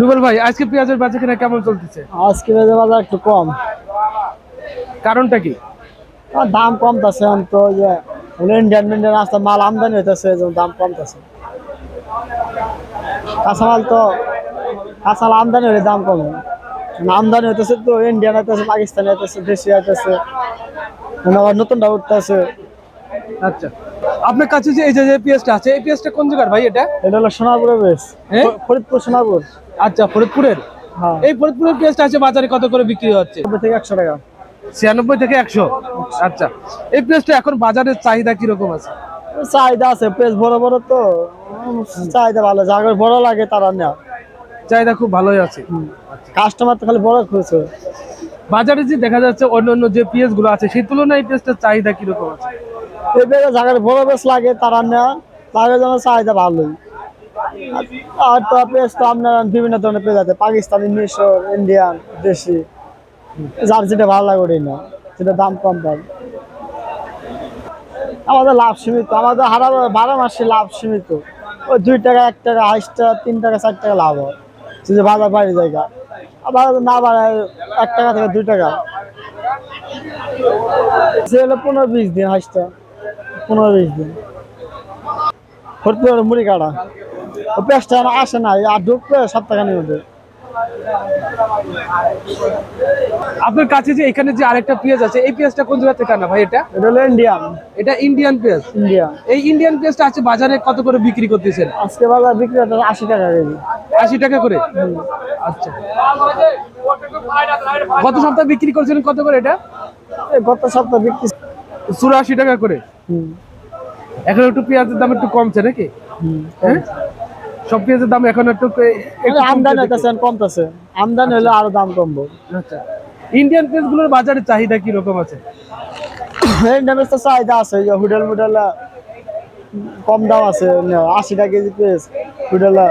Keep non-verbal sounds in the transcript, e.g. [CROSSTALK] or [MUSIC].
রুবেল ভাই আজকে পেঁয়াজের বাজার কিনা কেমন চলতেছে? আজকে বেজে বাজার একটু কম। কারণটা কি? দাম কমতেছে তো যে ইন্ডিয়ান ইন্ডিয়ান রাস্তা মাল আমদানি হইতেছে দাম কমতেছে। কাঁচামাল তো কাঁচামাল আমদানি হলে দাম কমে। আমদানি হইতেছে তো ইন্ডিয়ান হইতেছে পাকিস্তানি হইতেছে দেশি হইতেছে। আবার নতুনটা উঠতেছে। আচ্ছা। আপনার কাছে যে এই যে পেঁয়াজটা আছে এই পেঁয়াজটা কোন জায়গার ভাই এটা? এটা হলো সোনাপুরের বেশ হ্যাঁ? ফরিদপুর সোনাপুর আচ্ছা ফরিদপুরের? হ্যাঁ। এই ফরিদপুরের পেঁয়াজটা আছে বাজারে কত করে বিক্রি হচ্ছে? থেকে একশো টাকা। ছিয়ানব্বই থেকে একশো? আচ্ছা এই পেঁয়াজটা এখন বাজারের চাহিদা কীরকম আছে? চাহিদা আছে পেজ বড় বড় তো। চাহিদা ভালো যাদের বড় লাগে তারা নেয়। চাহিদা খুব ভালোই আছে। কাস্টমার তো খালি বড় খুঁজছে। বাজারে যে দেখা যাচ্ছে অন্য অন্য যে পেঁয়াজগুলো আছে সেই তুলনায় এই পেঁয়াজটার চাহিদা কীরকম আছে? এই বেড়ে যাদের বড় বেশ লাগে তারা নেয়। তাদের জন্য চাহিদা ভালোই। আর- তো পেজ তো আপনার বিভিন্ন ধরনের পেজ আছে। পাকিস্তানি, মিশর, ইন্ডিয়ান, দেশি। যার যেটা ভালো লাগে না সেটা দাম কম পাবে আমাদের লাভ সীমিত। আমাদের হারা বারো মাসে লাভ সীমিত। ওই দুই টাকা, এক টাকা হাইসটা তিন টাকা, চার টাকা লাভ হয়। যদি বাজার বাড়ি জায়গা আবার না বাড়ায় এক টাকা থেকে দুই টাকা। সে হলো পনেরো বিশ দিন হাইসটা পনেরো বিশ দিন। করে মুড়ি কাটা ও পেঁয়াজটা আসে না আর ঢুকবে সপ্তাহখানির মধ্যে আপনার কাছে যে এখানে যে আরেকটা পেঁয়াজ আছে এই পেঁয়াজটা কোন জায়গা থেকে আনা ভাই এটা? এটা হলো ইন্ডিয়ান এটা ইন্ডিয়ান পেঁয়াজ? ইন্ডিয়া এই ইন্ডিয়ান পেঁয়াজটা আছে বাজারে কত করে বিক্রি করতেছেন? আজকে বাজার বিক্রি হচ্ছে আশি টাকা কেজি। আশি টাকা করে? আচ্ছা। গত সপ্তাহে বিক্রি করছিলেন কত করে এটা? গত সপ্তাহ বিক্রি চুরাশি টাকা করে। হুম, এখন একটু পেঁয়াজের দাম একটু কমছে নাকি। হ্যাঁ? সব পেঁয়াজের দাম এখন একটু আমদানি হইতেছে কমতেছে। আমদানি হলে আরও দাম কমবো। আচ্ছা। ইন্ডিয়ান পেঁয়াজগুলোর বাজারে চাহিদা কি রকম আছে [COUGHS] ইন্ডিয়ান তো চাহিদা আছে হোটেল মোটেল কম দাম আছে আশি টাকা কেজি পেঁয়াজ হোটেল [COUGHS]